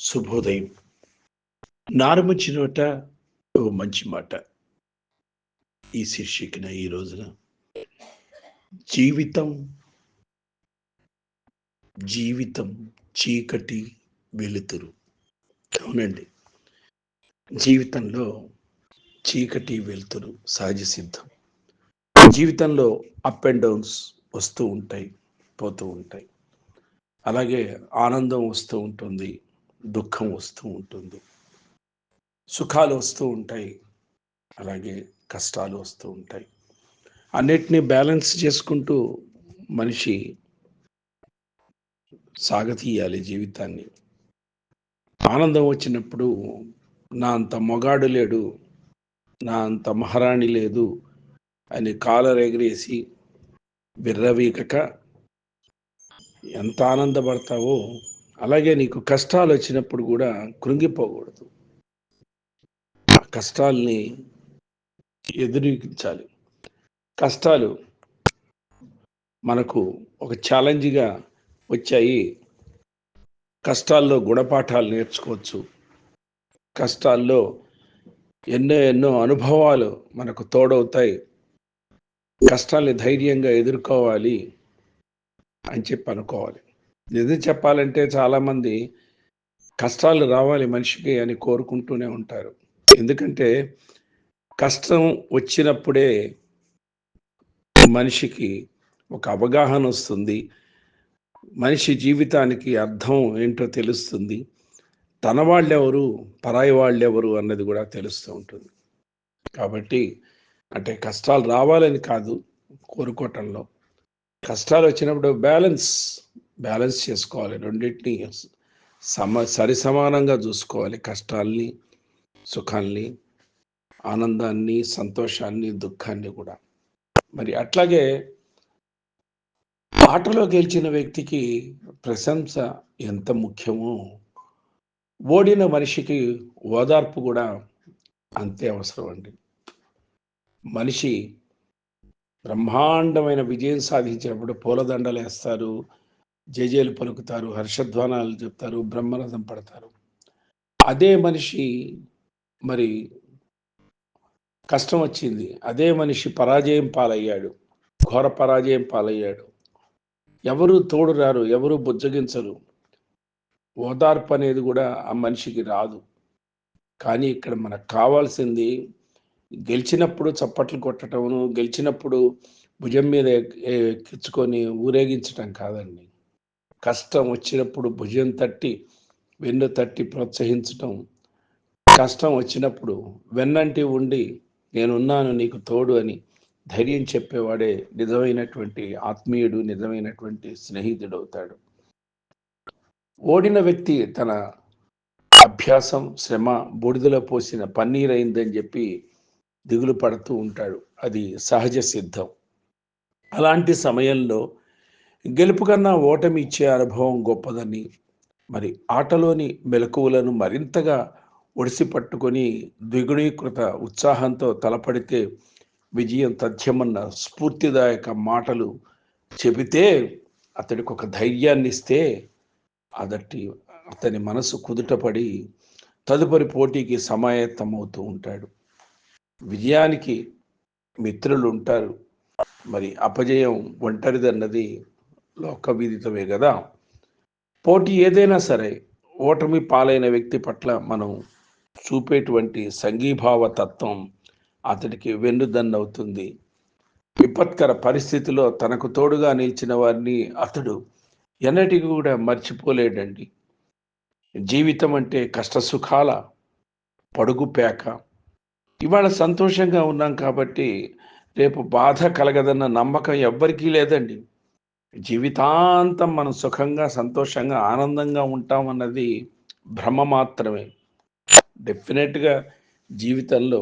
శుభోదయం. నారమచ్చి నోట ఓ మంచి మాట. ఈ శీర్షికన ఈ రోజున జీవితం జీవితం చీకటి వెలుతురు. అవునండి. జీవితంలో చీకటి వెలుతురు సహజ సిద్ధం. జీవితంలో అప్ అండ్ డౌన్స్ వస్తూ ఉంటాయి పోతూ ఉంటాయి. అలాగే ఆనందం వస్తూ ఉంటుంది. దుఃఖం వస్తూ ఉంటుంది. సుఖాలు వస్తూ ఉంటాయి. అలాగే కష్టాలు వస్తూ ఉంటాయి. అన్నిటినీ బ్యాలెన్స్ చేసుకుంటూ మనిషి సాగతీయాలి జీవితాన్ని. ఆనందం వచ్చినప్పుడు నా అంత మొగాడు లేడు. నా అంత మహారాణి లేదు అని కాలర్ ఎగిరేసి విర్రవీకక ఎంత ఆనందపడతావో అలాగే నీకు కష్టాలు వచ్చినప్పుడు కూడా కృంగిపోకూడదు. ఆ కష్టాల్ని ఎదురించాలి కష్టాలు మనకు ఒక ఛాలెంజ్గా వచ్చాయి. కష్టాల్లో గుణపాఠాలు నేర్చుకోవచ్చు. కష్టాల్లో ఎన్నో ఎన్నో అనుభవాలు మనకు తోడవుతాయి. కష్టాల్ని ధైర్యంగా ఎదుర్కోవాలి అని చెప్పి అనుకోవాలి. నిజం చెప్పాలంటే చాలామంది కష్టాలు రావాలి మనిషికి అని కోరుకుంటూనే ఉంటారు. ఎందుకంటే కష్టం వచ్చినప్పుడే మనిషికి ఒక అవగాహన వస్తుంది. మనిషి జీవితానికి అర్థం ఏంటో తెలుస్తుంది. తన వాళ్ళెవరు పరాయి వాళ్ళెవరు అన్నది కూడా తెలుస్తూ ఉంటుంది. కాబట్టి అంటే కష్టాలు రావాలని కాదు కోరుకోవటంలో. కష్టాలు వచ్చినప్పుడు బ్యాలెన్స్ బ్యాలెన్స్ చేసుకోవాలి. రెండింటిని సమ సరి సమానంగా చూసుకోవాలి. కష్టాల్ని సుఖాల్ని ఆనందాన్ని సంతోషాన్ని దుఃఖాన్ని కూడా. మరి అట్లాగే ఆటలో గెలిచిన వ్యక్తికి ప్రశంస ఎంత ముఖ్యమో ఓడిన మనిషికి ఓదార్పు కూడా అంతే అవసరం అండి. మనిషి బ్రహ్మాండమైన విజయం సాధించినప్పుడు పూలదండలు వేస్తారు జేజేలు పలుకుతారు హర్షధ్వానాలు చెప్తారు బ్రహ్మరథం పడతారు. అదే మనిషి మరి కష్టం వచ్చింది. అదే మనిషి పరాజయం పాలయ్యాడు. ఘోర పరాజయం పాలయ్యాడు. ఎవరు తోడు రారు ఎవరు బుజ్జగించరు. ఓదార్పు అనేది కూడా ఆ మనిషికి రాదు. కానీ ఇక్కడ మనకు కావాల్సింది గెలిచినప్పుడు చప్పట్లు కొట్టటమును గెలిచినప్పుడు భుజం మీద ఎక్కించుకొని ఊరేగించటం కాదండి. కష్టం వచ్చినప్పుడు భుజం తట్టి వెన్ను తట్టి ప్రోత్సహించటం. కష్టం వచ్చినప్పుడు వెన్నంటి ఉండి నేనున్నాను నీకు తోడు అని ధైర్యం చెప్పేవాడే నిజమైనటువంటి ఆత్మీయుడు నిజమైనటువంటి స్నేహితుడు అవుతాడు ఓడిన వ్యక్తి తన అభ్యాసం శ్రమ బూడిదలో పోసిన పన్నీరైందని చెప్పి దిగులు పడుతూ ఉంటాడు. అది సహజ సిద్ధం. అలాంటి సమయంలో గెలుపు కన్నా ఓటమి ఇచ్చే అనుభవం గొప్పదని మరి ఆటలోని మెలకువలను మరింతగా ఒడిసి పట్టుకొని ద్విగుణీకృత ఉత్సాహంతో తలపడితే విజయం తథ్యమన్న స్ఫూర్తిదాయక మాటలు చెబితే అతడికి ఒక ధైర్యాన్ని ఇస్తే అదటి అతని మనసు కుదుటపడి తదుపరి పోటీకి సమాయత్తమవుతూ ఉంటాడు. విజయానికి మిత్రులు ఉంటారు. మరి అపజయం ఒంటరిదన్నది లోక విదితమే కదా? పోటీ ఏదైనా సరే ఓటమి పాలైన వ్యక్తి పట్ల మనం చూపేటువంటి సంఘీభావ తత్వం అతడికి వెన్నుదన్నవుతుంది. విపత్కర పరిస్థితిలో తనకు తోడుగా నిలిచిన వారిని అతడు ఎన్నటికి కూడా మర్చిపోలేడండి. జీవితం అంటే కష్టసుఖాల పడుగు పేక. ఇవాళ సంతోషంగా ఉన్నాం కాబట్టి రేపు బాధ కలగదన్న నమ్మకం ఎవ్వరికీ లేదండి. జీవితాంతం మనం సుఖంగా సంతోషంగా ఆనందంగా ఉంటామన్నది భ్రమ మాత్రమే. డెఫినెట్గా జీవితంలో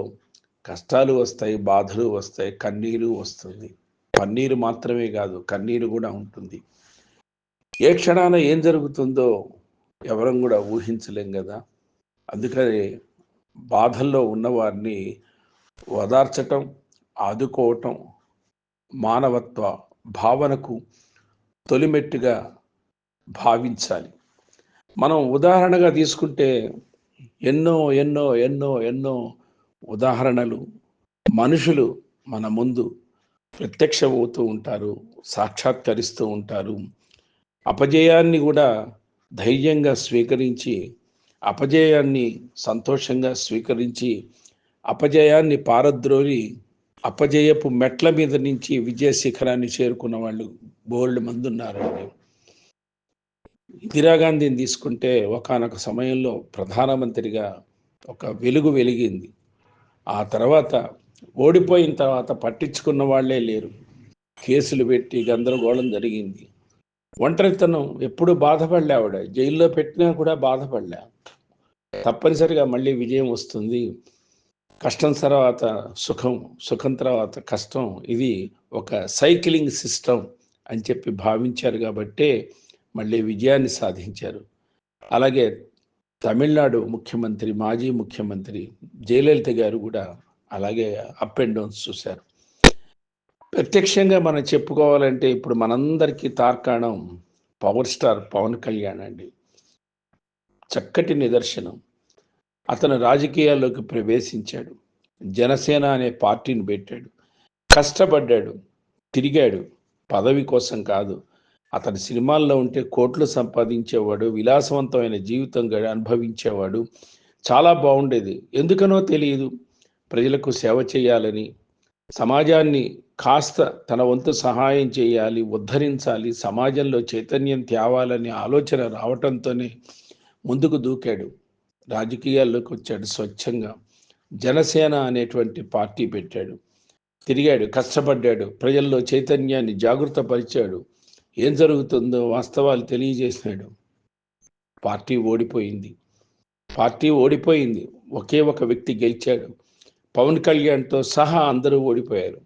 కష్టాలు వస్తాయి బాధలు వస్తాయి కన్నీరు వస్తుంది. పన్నీరు మాత్రమే కాదు కన్నీరు కూడా ఉంటుంది. ఏ క్షణాన ఏం జరుగుతుందో ఎవరం కూడా ఊహించలేం కదా. అందుకని బాధల్లో ఉన్నవారిని ఓదార్చటం ఆదుకోవటం మానవత్వ భావనకు తొలిమెట్టుగా భావించాలి. మనం ఉదాహరణగా తీసుకుంటే ఎన్నో ఎన్నో ఎన్నో ఎన్నో ఉదాహరణలు మనుషులు మన ముందు ప్రత్యక్షమవుతూ ఉంటారు సాక్షాత్కరిస్తూ ఉంటారు. అపజయాన్ని కూడా ధైర్యంగా స్వీకరించి అపజయాన్ని సంతోషంగా స్వీకరించి అపజయాన్ని పారద్రోలి అపజయపు మెట్ల మీద నుంచి విజయ శిఖరాన్ని చేరుకున్న వాళ్ళు బోల్డ్ మంది ఉన్నారండి ఇందిరాగాంధీని తీసుకుంటే ఒకనొక సమయంలో ప్రధానమంత్రిగా ఒక వెలుగు వెలిగింది. ఆ తర్వాత ఓడిపోయిన తర్వాత పట్టించుకున్న వాళ్ళే లేరు. కేసులు పెట్టి గందరగోళం జరిగింది. ఒంటరితనం ఎప్పుడు బాధపడలే ఆవిడ. జైల్లో పెట్టినా కూడా బాధపడలే. తప్పనిసరిగా మళ్ళీ విజయం వస్తుంది. కష్టం తర్వాత సుఖం సుఖం తర్వాత కష్టం ఇది ఒక సైక్లింగ్ సిస్టమ్ అని చెప్పి భావించారు కాబట్టే మళ్ళీ విజయాన్ని సాధించారు. అలాగే తమిళనాడు ముఖ్యమంత్రి మాజీ ముఖ్యమంత్రి జయలలిత గారు కూడా అలాగే అప్ అండ్ డౌన్స్ చూశారు. ప్రత్యక్షంగా మనం చెప్పుకోవాలంటే ఇప్పుడు మనందరికీ తార్కాణం పవర్ స్టార్ పవన్ కళ్యాణ్ అండి. చక్కటి నిదర్శనం. అతను రాజకీయాల్లోకి ప్రవేశించాడు. జనసేన అనే పార్టీని పెట్టాడు. కష్టపడ్డాడు. తిరిగాడు. పదవి కోసం కాదు. అతని సినిమాల్లో ఉంటే కోట్లు సంపాదించేవాడు విలాసవంతమైన జీవితం అనుభవించేవాడు. చాలా బాగుండేది. ఎందుకనో తెలియదు. ప్రజలకు సేవ చేయాలని సమాజాన్ని కాస్త తన వంతు సహాయం చేయాలి ఉద్ధరించాలి సమాజంలో చైతన్యం తేవాలనే ఆలోచన రావటంతోనే ముందుకు దూకాడు. రాజకీయాల్లోకి వచ్చాడు స్వచ్ఛంగా. జనసేన అనేటువంటి పార్టీ పెట్టాడు. తిరిగాడు కష్టపడ్డాడు ప్రజల్లో చైతన్యాన్ని జాగృతపరిచాడు. ఏం జరుగుతుందో వాస్తవాలు తెలియజేసినాడు పార్టీ ఓడిపోయింది. పార్టీ ఓడిపోయింది. ఒకే ఒక వ్యక్తి గెలిచాడు. పవన్ కళ్యాణ్తో సహా అందరూ ఓడిపోయారు.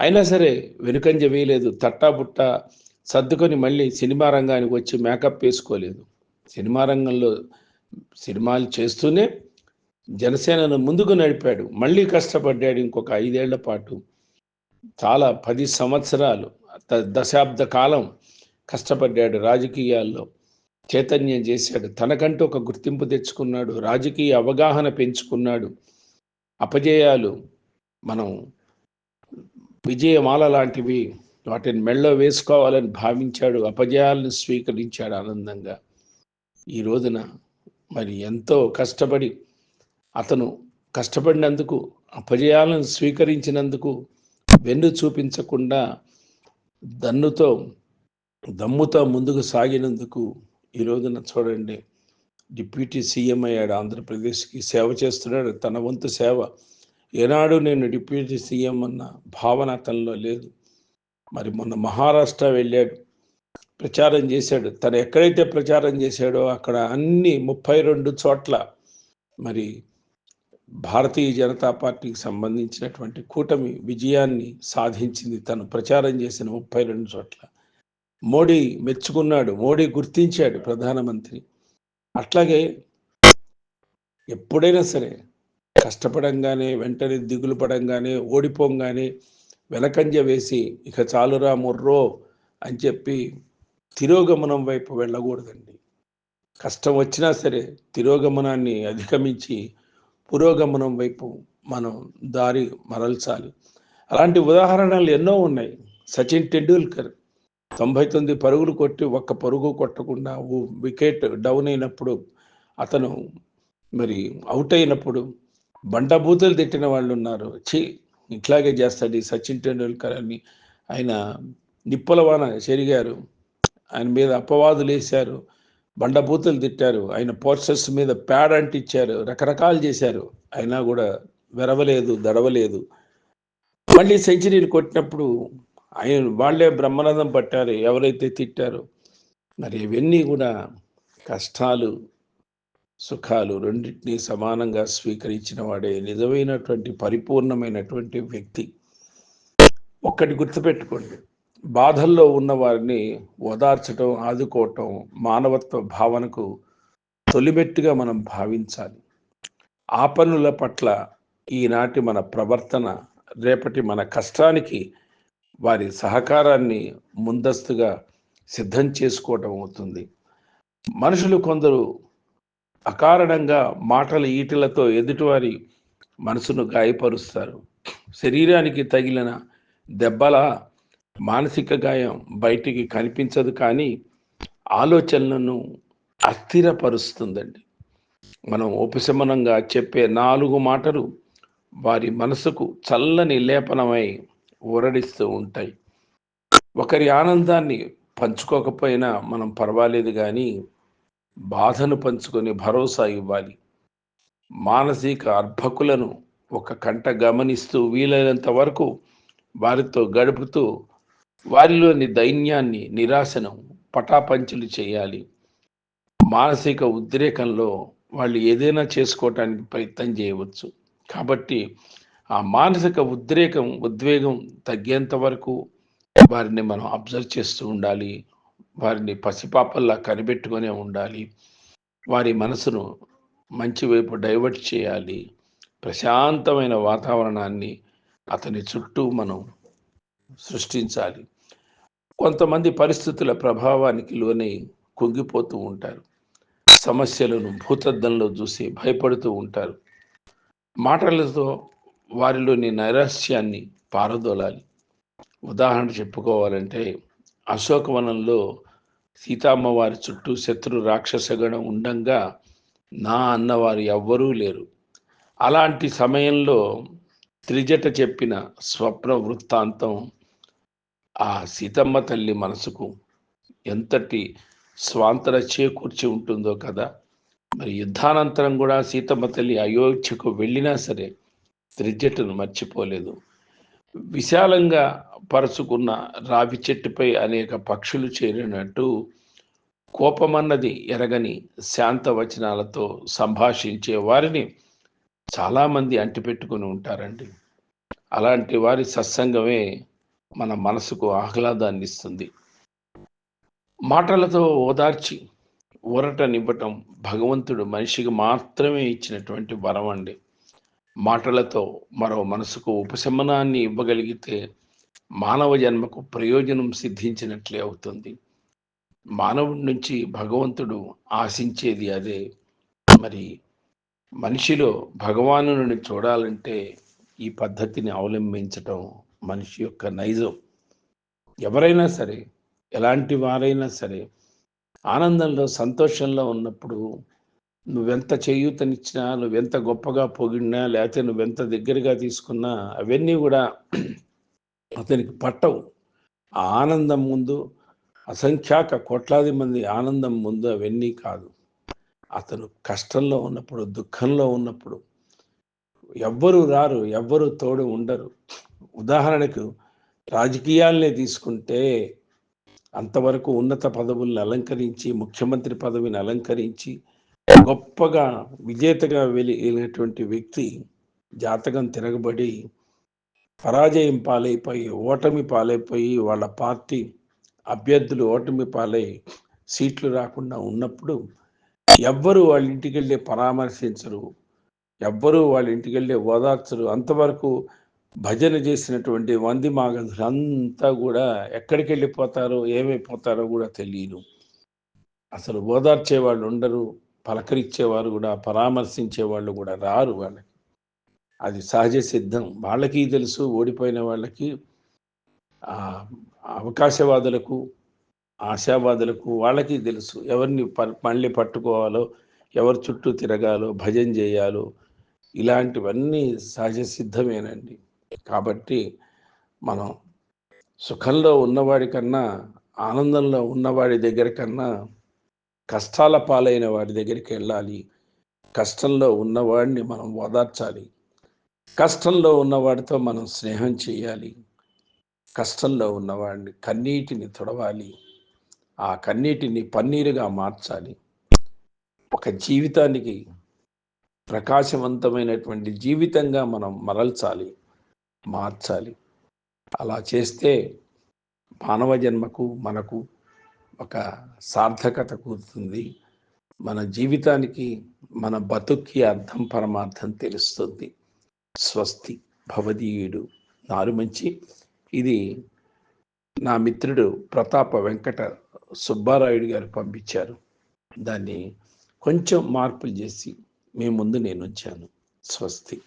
అయినా సరే వెనుకంజ వేయలేదు. తట్టాబుట్ట సర్దుకొని మళ్ళీ సినిమా రంగానికి వచ్చి మేకప్ వేసుకోలేదు. సినిమా రంగంలో సినిమాలు చేస్తూనే జనసేనను ముందుకు నడిపాడు. మళ్ళీ కష్టపడ్డాడు ఇంకొక ఐదేళ్ళ పాటు. చాలా పది సంవత్సరాలు ద- దశాబ్ద కాలం కష్టపడ్డాడు రాజకీయాల్లో. చైతన్యం చేశాడు. తనకంటూ ఒక గుర్తింపు తెచ్చుకున్నాడు. రాజకీయ అవగాహన పెంచుకున్నాడు. అపజయాలు మనం విజయమాల లాంటివి వాటిని మెళ్ళో వేసుకోవాలని భావించాడు. అపజయాలను స్వీకరించాడు ఆనందంగా. ఈ రోజున మరి ఎంతో కష్టపడి అతను కష్టపడినందుకు అపజయాలను స్వీకరించినందుకు వెన్ను చూపించకుండా దన్నుతో దమ్ముతో ముందుకు సాగినందుకు ఈ రోజున చూడండి డిప్యూటీ సీఎం అయ్యాడు ఆంధ్రప్రదేశ్కి. సేవ చేస్తున్నాడు తన వంతు సేవ. ఏనాడు నేను డిప్యూటీ సీఎం అన్న భావన అతనిలో లేదు. మరి మొన్న మహారాష్ట్ర వెళ్ళాడు. ప్రచారం చేశాడు. తను ఎక్కడైతే ప్రచారం చేశాడో అక్కడ అన్ని ముప్పై రెండు చోట్ల మరి భారతీయ జనతా పార్టీకి సంబంధించినటువంటి కూటమి విజయాన్ని సాధించింది. తను ప్రచారం చేసిన ముప్పై రెండు చోట్ల. మోడీ మెచ్చుకున్నాడు. మోడీ గుర్తించాడు ప్రధానమంత్రి. అట్లాగే ఎప్పుడైనా సరే కష్టపడంగానే వెంటనే దిగులు పడంగానే ఓడిపోగానే వెనకంజ వేసి ఇక చాలురా ముర్రో అని చెప్పి తిరోగమనం వైపు వెళ్ళకూడదండి. కష్టం వచ్చినా సరే తిరోగమనాన్ని అధిగమించి పురోగమనం వైపు మనం దారి మరల్చాలి. అలాంటి ఉదాహరణలు ఎన్నో ఉన్నాయి. సచిన్ టెండూల్కర్ తొంభై తొమ్మిది పరుగులు కొట్టి ఒక్క పరుగు కొట్టకుండా ఓ వికెట్ డౌన్ అయినప్పుడు అతను మరి అవుట్ అయినప్పుడు బండబూతులు తిట్టిన వాళ్ళు ఉన్నారు. ఛీ! ఇట్లాగే చేస్తాడు సచిన్ టెండూల్కర్ అని ఆయన నిప్పులవాన చెరిగారు. ఆయన మీద అపవాదులు వేశారు. బండబూతులు తిట్టారు. ఆయన పోర్సెస్ మీద ప్యాడ్ అంటించారు. రకరకాలు చేశారు. అయినా కూడా వెరవలేదు దడవలేదు. మళ్ళీ సెంచరీలు కొట్టినప్పుడు ఆయన వాళ్ళే బ్రహ్మనందం పట్టారు. ఎవరైతే తిట్టారో మరి ఇవన్నీ కూడా కష్టాలు సుఖాలు రెండింటినీ సమానంగా స్వీకరించిన వాడే నిజమైనటువంటి పరిపూర్ణమైనటువంటి వ్యక్తి. ఒక్కటి గుర్తుపెట్టుకోండి. బాధల్లో ఉన్న వారిని ఓదార్చడం ఆదుకోవటం మానవత్వ భావనకు తొలిమెట్టుగా మనం భావించాలి. ఆ పనుల పట్ల ఈనాటి మన ప్రవర్తన రేపటి మన కష్టానికి వారి సహకారాన్ని ముందస్తుగా సిద్ధం చేసుకోవటం అవుతుంది. మనుషులు కొందరు అకారణంగా మాటల ఈటలతో ఎదుటివారి మనసును గాయపరుస్తారు. శరీరానికి తగిలిన దెబ్బల మానసిక గాయం బయటికి కనిపించదు కానీ ఆలోచనలను అస్థిరపరుస్తుందండి. మనం ఉపశమనంగా చెప్పే నాలుగు మాటలు వారి మనసుకు చల్లని లేపనమై ఊరడిస్తూ ఉంటాయి. ఒకరి ఆనందాన్ని పంచుకోకపోయినా మనం పర్వాలేదు కానీ బాధను పంచుకొని భరోసా ఇవ్వాలి. మానసిక అర్భకులను ఒక కంట గమనిస్తూ వీలైనంత వరకు వారితో గడుపుతూ వారిలోని దైన్యాన్ని నిరాశను పటాపంచులు చేయాలి. మానసిక ఉద్రేకంలో వాళ్ళు ఏదైనా చేసుకోవటానికి ప్రయత్నం చేయవచ్చు. కాబట్టి ఆ మానసిక ఉద్రేకం ఉద్వేగం తగ్గేంత వరకు వారిని మనం అబ్జర్వ్ చేస్తూ ఉండాలి. వారిని పసిపాపల్లా కనిపెట్టుకునే ఉండాలి. వారి మనసును మంచి వైపు డైవర్ట్ చేయాలి. ప్రశాంతమైన వాతావరణాన్ని అతని చుట్టూ మనం సృష్టించాలి. కొంతమంది పరిస్థితుల ప్రభావానికి లోనే కుంగిపోతూ ఉంటారు. సమస్యలను భూతద్దంలో చూసి భయపడుతూ ఉంటారు. మాటలతో వారిలోని నైరాస్యాన్ని పారదోలాలి. ఉదాహరణ చెప్పుకోవాలంటే అశోకవనంలో సీతమ్మ వారి చుట్టూ శత్రు రాక్షసగణం ఉండంగా నా అన్నవారు ఎవ్వరూ లేరు. అలాంటి సమయంలో త్రిజట చెప్పిన స్వప్న వృత్తాంతం ఆ సీతమ్మ తల్లి మనసుకు ఎంతటి స్వాంతన చేకూర్చి ఉంటుందో కదా. మరి యుద్ధానంతరం కూడా సీతమ్మ తల్లి అయోధ్యకు వెళ్ళినా సరే త్రిజటను మర్చిపోలేదు. విశాలంగా పరుచుకున్న రావి చెట్టుపై అనేక పక్షులు చేరినట్టు కోపమన్నది ఎరగని శాంత వచనాలతో సంభాషించే వారిని చాలామంది అంటిపెట్టుకుని ఉంటారండి. అలాంటి వారి సత్సంగమే మన మనసుకు ఆహ్లాదాన్ని ఇస్తుంది. మాటలతో ఓదార్చి ఊరటనివ్వటం భగవంతుడు మనిషికి మాత్రమే ఇచ్చినటువంటి వరం అండి. మాటలతో మరో మనసుకు ఉపశమనాన్ని ఇవ్వగలిగితే మానవ జన్మకు ప్రయోజనం సిద్ధించినట్లే అవుతుంది. మానవుడి నుంచి భగవంతుడు ఆశించేది అదే. మరి మనిషిలో భగవానుని చూడాలంటే ఈ పద్ధతిని అవలంబించటం మనిషి యొక్క నైజం. ఎవరైనా సరే ఎలాంటి వారైనా సరే ఆనందంలో సంతోషంలో ఉన్నప్పుడు నువ్వెంత చేయూతనిచ్చినా నువ్వెంత గొప్పగా పొగిడినా లేకపోతే నువ్వెంత దగ్గరగా తీసుకున్నా అవన్నీ కూడా అతనికి పట్టవు. ఆ ఆనందం ముందు అసంఖ్యాక కోట్లాది మంది ఆనందం ముందు అవన్నీ కాదు. అతను కష్టంలో ఉన్నప్పుడు దుఃఖంలో ఉన్నప్పుడు ఎవ్వరూ రారు ఎవ్వరూ తోడు ఉండరు. ఉదాహరణకు రాజకీయాలనే తీసుకుంటే అంతవరకు ఉన్నత పదవుల్ని అలంకరించి ముఖ్యమంత్రి పదవిని అలంకరించి గొప్పగా విజేతగా వెళ్ళినటువంటి వ్యక్తి జాతకం తిరగబడి పరాజయం పాలైపోయి ఓటమి పాలైపోయి వాళ్ళ పార్టీ అభ్యర్థులు ఓటమి పాలై సీట్లు రాకుండా ఉన్నప్పుడు ఎవ్వరు వాళ్ళ ఇంటికి వెళ్ళి పరామర్శించరు ఎవ్వరూ వాళ్ళ ఇంటికి వెళ్ళి ఓదార్చరు. అంతవరకు భజన చేసినటువంటి వంది మాగధులు అంతా కూడా ఎక్కడికి వెళ్ళిపోతారో ఏమైపోతారో కూడా తెలియదు. అసలు ఓదార్చే వాళ్ళు ఉండరు పలకరించేవారు కూడా పరామర్శించే వాళ్ళు కూడా రారు వాళ్ళకి. అది సహజ సిద్ధం. వాళ్ళకి తెలుసు ఓడిపోయిన వాళ్ళకి అవకాశవాదులకు ఆశావాదులకు వాళ్ళకి తెలుసు. ఎవరిని మళ్ళీ పట్టుకోవాలో ఎవరి చుట్టూ తిరగాలో భజన చేయాలో ఇలాంటివన్నీ సహజ సిద్ధమేనండి. కాబట్టి మనం సుఖంలో ఉన్నవాడి కన్నా ఆనందంలో ఉన్నవాడి దగ్గర కన్నా కష్టాల పాలైన వాడి దగ్గరికి వెళ్ళాలి. కష్టంలో ఉన్నవాడిని మనం ఓదార్చాలి. కష్టంలో ఉన్నవాడితో మనం స్నేహం చేయాలి. కష్టంలో ఉన్నవాడిని కన్నీటిని తుడవాలి. ఆ కన్నీటిని పన్నీరుగా మార్చాలి. ఒక జీవితానికి ప్రకాశవంతమైనటువంటి జీవితంగా మనం మరల్చాలి. మార్చాలి. అలా చేస్తే మానవ జన్మకు మనకు ఒక సార్థకత కూరుతుంది మన జీవితానికి మన బతుక్కి అర్థం పరమార్థం తెలుస్తుంది. స్వస్తి భవదీయుడు నారుమంచి. ఇది నా మిత్రుడు ప్రతాప వెంకట సుబ్బారాయుడు గారు పంపించారు. దాన్ని కొంచెం మార్పులు చేసి మీ ముందు నేను వచ్చాను స్వస్తి.